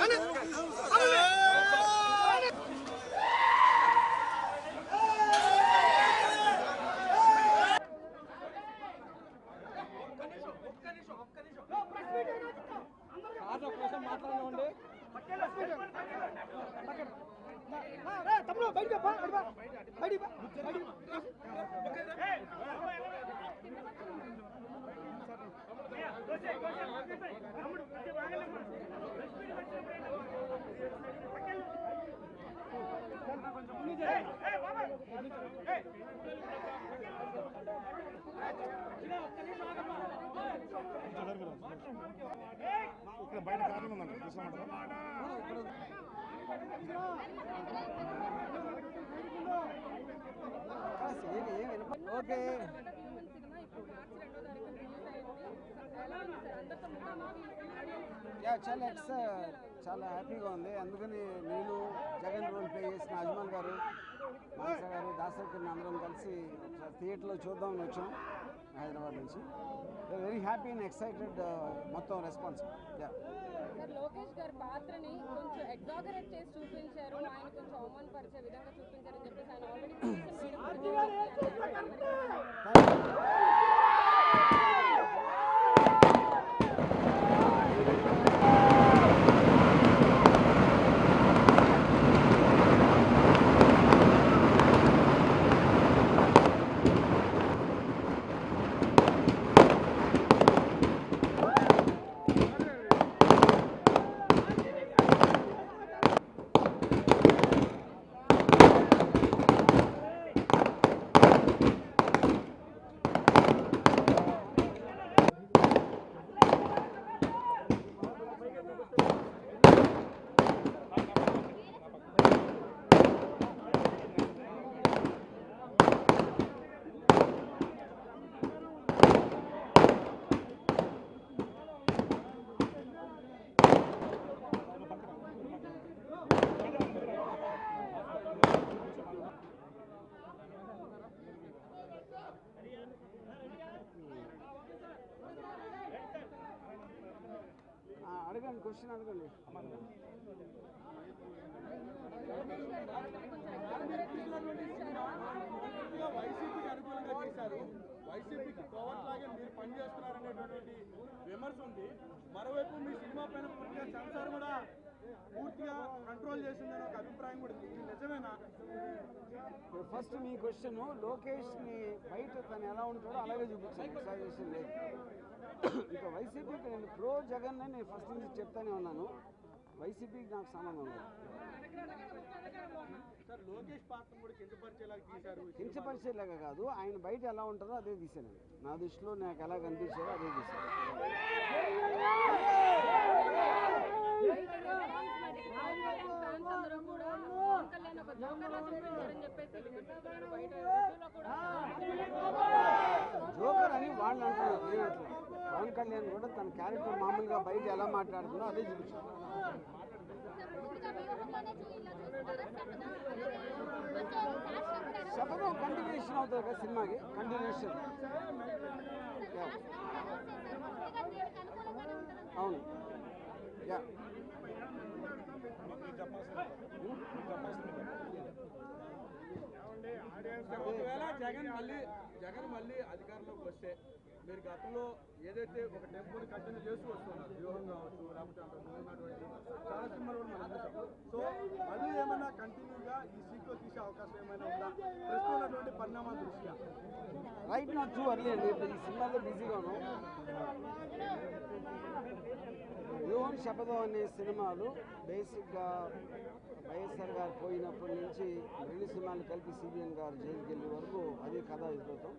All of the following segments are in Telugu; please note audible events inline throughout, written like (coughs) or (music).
أنا ఇక్కడ బయట కారణం ఉందండి ఓకే యా చాలా ఎక్స్ చాలా హ్యాపీగా ఉంది. అందుకని నేను జగన్ రోల్ ప్లే చేసిన అజ్మల్ గారు దాసరికి అందరం కలిసి థియేటర్లో చూద్దామని వచ్చాం హైదరాబాద్ నుంచి. వెరీ హ్యాపీ అండ్ ఎక్సైటెడ్ మొత్తం రెస్పాన్స్ లోకేష్ గారి పాత్రని కొంచెం ఎగ్జాగరేట్ చేసి చూపించారు. ఆయన కొంచెం అవమానపరిచే విధంగా చూపించారని చెప్పేసి ఆయన ఆల్రెడీ (coughs) అడగండి క్వశ్చన్ అడగండి వైసీపీకి అనుకూలంగా చేశారు. వైసీపీకి కోవట్లాగే మీరు పనిచేస్తున్నారనేటువంటి విమర్శ ఉంది. మరోవైపు మీ సినిమా పైన పూర్తిగా కంట్రోల్ చేసిందని ఒక అభిప్రాయం కూడా. ఇది నిజమేనా? ఫస్ట్ మీ క్వశ్చన్ లోకేష్ని బయట తను ఎలా ఉంటాడో అలాగే చూపించాను లేదు ఇక వైసీపీకి నేను ప్రో జగన్ అని నేను ఫస్ట్ నుంచి చెప్తానే ఉన్నాను. వైసీపీకి నాకు సంబంధం ఉంది లోకేష్ కించపరిచేలాగా కాదు ఆయన బయట ఎలా ఉంటుందో అదే తీసాను నా దృష్టిలో నాకు ఎలా కనిపించారో అదే తీసాను జోకర్ అని వాళ్ళు అంటున్నారు నేను అట్లా. పవన్ కళ్యాణ్ కూడా తన క్యారెక్టర్ మామూలుగా బయట ఎలా మాట్లాడుతుందో అదే చూపించాను శపథం కంటిన్యూషన్ అవుతుంది కదా సినిమాకి? కంటిన్యూషన్ అవును. ఒకవేళ జగన్ మళ్ళీ జగన్ మళ్ళీ అధికారంలోకి వస్తే మీరు గతంలో ఏదైతే ఒక టెంపోని కంటిన్యూ చేస్తూ వస్తున్నారు వ్యూహం కావచ్చు లేకపోతే చాలా సినిమాలు కూడా మనం చూసాం సో మళ్ళీ ఏమైనా కంటిన్యూగా ఈ సీట్లో తీసే అవకాశం ఏమైనా ఉందా? ప్రస్తుతం ఉన్నటువంటి పరిణామాల దృష్ట్యా? రైట్ నా టూ అర్లీ అండి. ఇప్పుడు ఈ సినిమాలో బిజీగా ఉన్నాం. వ్యూహం శపథం అనే సినిమాలు బేసిక్గా వైఎస్ఆర్ గారు పోయినప్పటి నుంచి రెండు సినిమాలు కలిపి సిబిఎన్ గారు జైలుకి వెళ్ళే వరకు అది కథ ఎదుగుతాం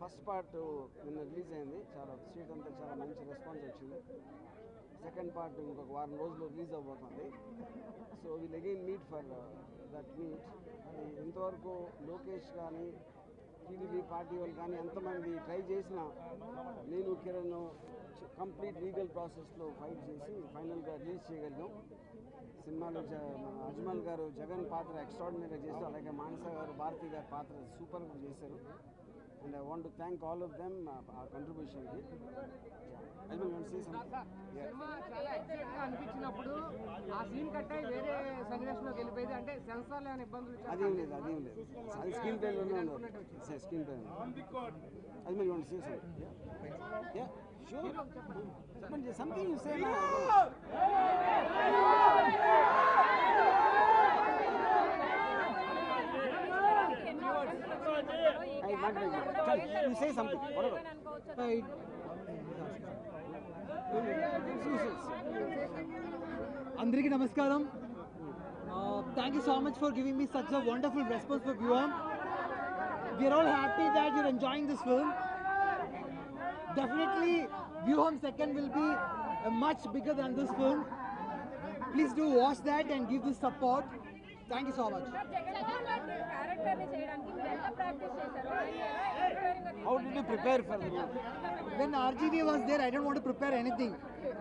ఫస్ట్ పార్ట్ నిన్న రిలీజ్ అయింది. చాలా స్వీట్ అంతా చాలా మంచి రెస్పాన్స్ వచ్చింది. సెకండ్ పార్ట్ ఇంకొక వారం రోజుల్లో రిలీజ్ అవ్వబోతుంది. So will again meet for that meet అది ఇంతవరకు లోకేష్ కానీ టీడీపీ పార్టీ వాళ్ళు కానీ ఎంతమంది ట్రై చేసినా నేను కిరణ్ కంప్లీట్ లీగల్ ప్రాసెస్లో ఫైట్ చేసి ఫైనల్గా రిలీజ్ చేయగలిగాం. సినిమాలో జ అజ్మల్ గారు జగన్ పాత్ర ఎక్స్ట్రాడినరీగా చేశారు. అలాగే మానస గారు భారతి గారి పాత్ర సూపర్గా చేశారు. And I want thank all of them ఆ కంట్రిబ్యూషన్కి అనిపించినప్పుడు ఆ సీన్ కట్ అయి వేరే సన్నివేశంలోకి వెళ్ళిపోయింది అంటే సెన్సార్ లేని ఇబ్బందులు చాలా అదేం లేదు అదేం లేదు. అది స్క్రీన్ ప్లేలోనే ఉంది స్క్రీన్ ప్లే అది మీరు వన్ సీ యా షూర్ చెప్పండి. Something you say you say something, whatever. అందరికీ నమస్కారం thank you so much for giving me such a wonderful response for Vyooham we're all happy that you're enjoying this film definitely Vyooham second will be much bigger than this film please do watch that and give this support Thank you so much character ని చేయడానికి మీరు ఎంత ప్రాక్టీస్ చేశారు ఆయన ఎలా inspiring గా How did you prepare for the movie? when RGV was there, I didn't want to prepare anything.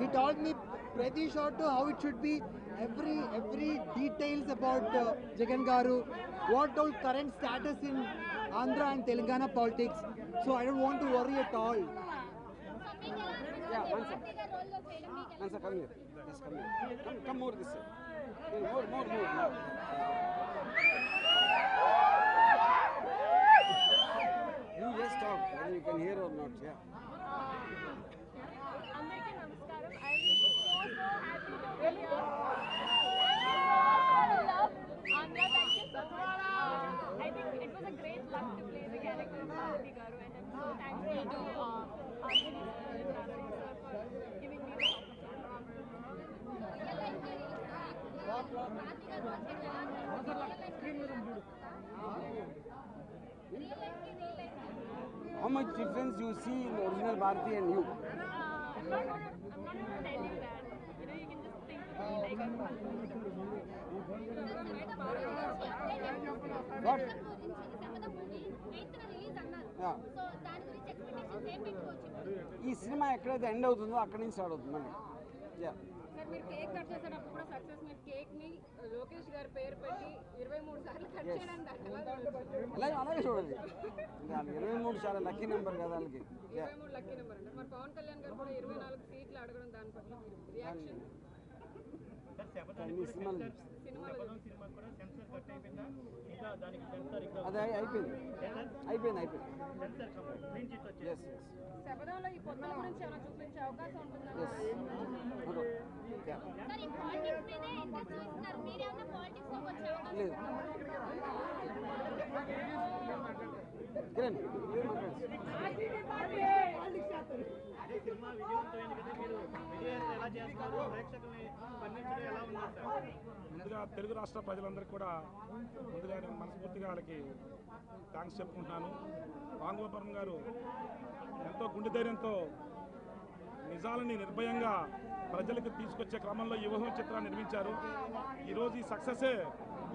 He told me pretty short to how it should be, every every details about uh, Jagan Garu, what all current status in Andhra and Telangana politics. So I don't want to worry at all. Yeah, one second. One second, come here. Just come here. Come, come more this side. You just talk, whether you can hear or not, yeah. How much difference you see in original Bharati and you? I'm not, I'm not telling that. You know, you can just think of me like I'm Bharati. What? ఈ సినిమా ఎక్కడైతే ఎండ్ అవుతుందో అక్కడి నుంచి స్టార్ట్ అవుతుంది మనకి యా సార్ మీరు కేక్ కట్ చేసేటప్పుడు కూడా సక్సెస్ మీరు కేక్ని లోకేష్ గారి పేరు పెట్టి ఇరవై మూడు సార్లు కట్ చూడొచ్చు? అలాగే అలాగే చూడండి. ఇంకా ఇరవై మూడు చాలా లక్కీ నెంబర్ కదా వాళ్ళకి ఇరవై మూడు లక్కీ నెంబర్ అండి. మరి పవన్ కళ్యాణ్ గారు కూడా ఇరవై నాలుగు సీట్లు అడగడం దాని పట్ల మీరు రియాక్షన్? అది అయి- అయిపోయింది. అయిపోయింది అయిపోయింది. శబదంలో ఈ పొత్తుల గురించి ఏమైనా చూపించే అవకాశం ఉంటుందా? లేదు ముందుగా తెలుగు రాష్ట్ర ప్రజలందరికీ కూడా ముందుగా నేను మనస్ఫూర్తిగా వాళ్ళకి థ్యాంక్స్ చెప్పుకుంటున్నాను. రాంగోపురం గారు ఎంతో గుండె ధైర్యంతో నిజాలని నిర్భయంగా ప్రజలకు తీసుకొచ్చే క్రమంలో ఈ యువహం చిత్రాన్ని నిర్మించారు. ఈరోజు ఈ సక్సెసే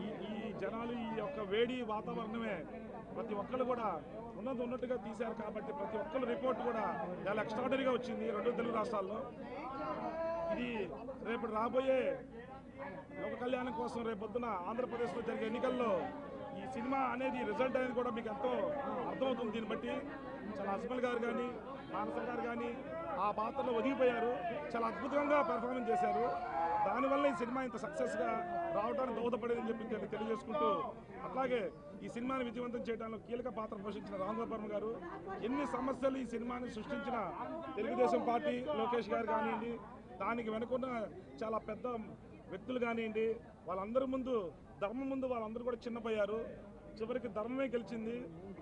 ఈ ఈ జనాలు ఈ యొక్క వేడి వాతావరణమే ప్రతి ఒక్కరు కూడా ఉన్నది ఉన్నట్టుగా తీశారు కాబట్టి ప్రతి ఒక్కరు రిపోర్ట్ కూడా చాలా ఎక్స్ట్రాడనరీగా వచ్చింది రెండు తెలుగు రాష్ట్రాల్లో. ఇది రేపు రాబోయే లోక కళ్యాణం కోసం రేపొద్దున ఆంధ్రప్రదేశ్లో జరిగే ఎన్నికల్లో ఈ సినిమా అనేది రిజల్ట్ అనేది కూడా మీకు ఎంతో అర్థమవుతుంది. దీన్ని బట్టి చాలా అస్మల్ గారు కానీ మానసం గారు కానీ ఆ పాత్రలో ఒదిగిపోయారు. చాలా అద్భుతంగా పెర్ఫార్మెన్స్ చేశారు. దానివల్ల ఈ సినిమా ఇంత సక్సెస్గా రావడానికి దోహదపడేదని చెప్పి తెలియజేసుకుంటూ అట్లాగే ఈ సినిమాని విజయవంతం చేయడంలో కీలక పాత్ర పోషించిన రామగోపాల్ గారు ఎన్ని సమస్యలు ఈ సినిమాని సృష్టించిన తెలుగుదేశం పార్టీ లోకేష్ గారు కానివ్వండి దానికి వెనుకున్న చాలా పెద్ద వ్యక్తులు కానివ్వండి వాళ్ళందరి ముందు ధర్మం ముందు వాళ్ళందరూ కూడా చిన్నపోయారు. చివరికి ధర్మమే గెలిచింది.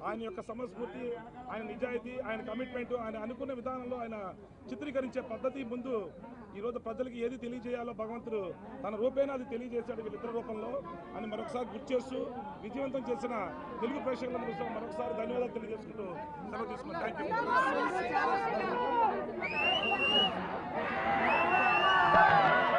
ఆయన యొక్క సమస్ఫూర్తి ఆయన నిజాయితీ ఆయన కమిట్మెంట్ ఆయన అనుకున్న విధానంలో ఆయన చిత్రీకరించే పద్ధతి ముందు ఈరోజు ప్రజలకు ఏది తెలియజేయాలో భగవంతుడు తన రూపేణ అది తెలియజేశాడు వీళ్ళిద్దరి రూపంలో అని మరొకసారి గుర్తు చేస్తూ విజయవంతం చేసిన తెలుగు ప్రేక్షకులందరూ మరొకసారి ధన్యవాదాలు తెలియజేసుకుంటూ సెలవు తీసుకున్నాను థ్యాంక్ యూ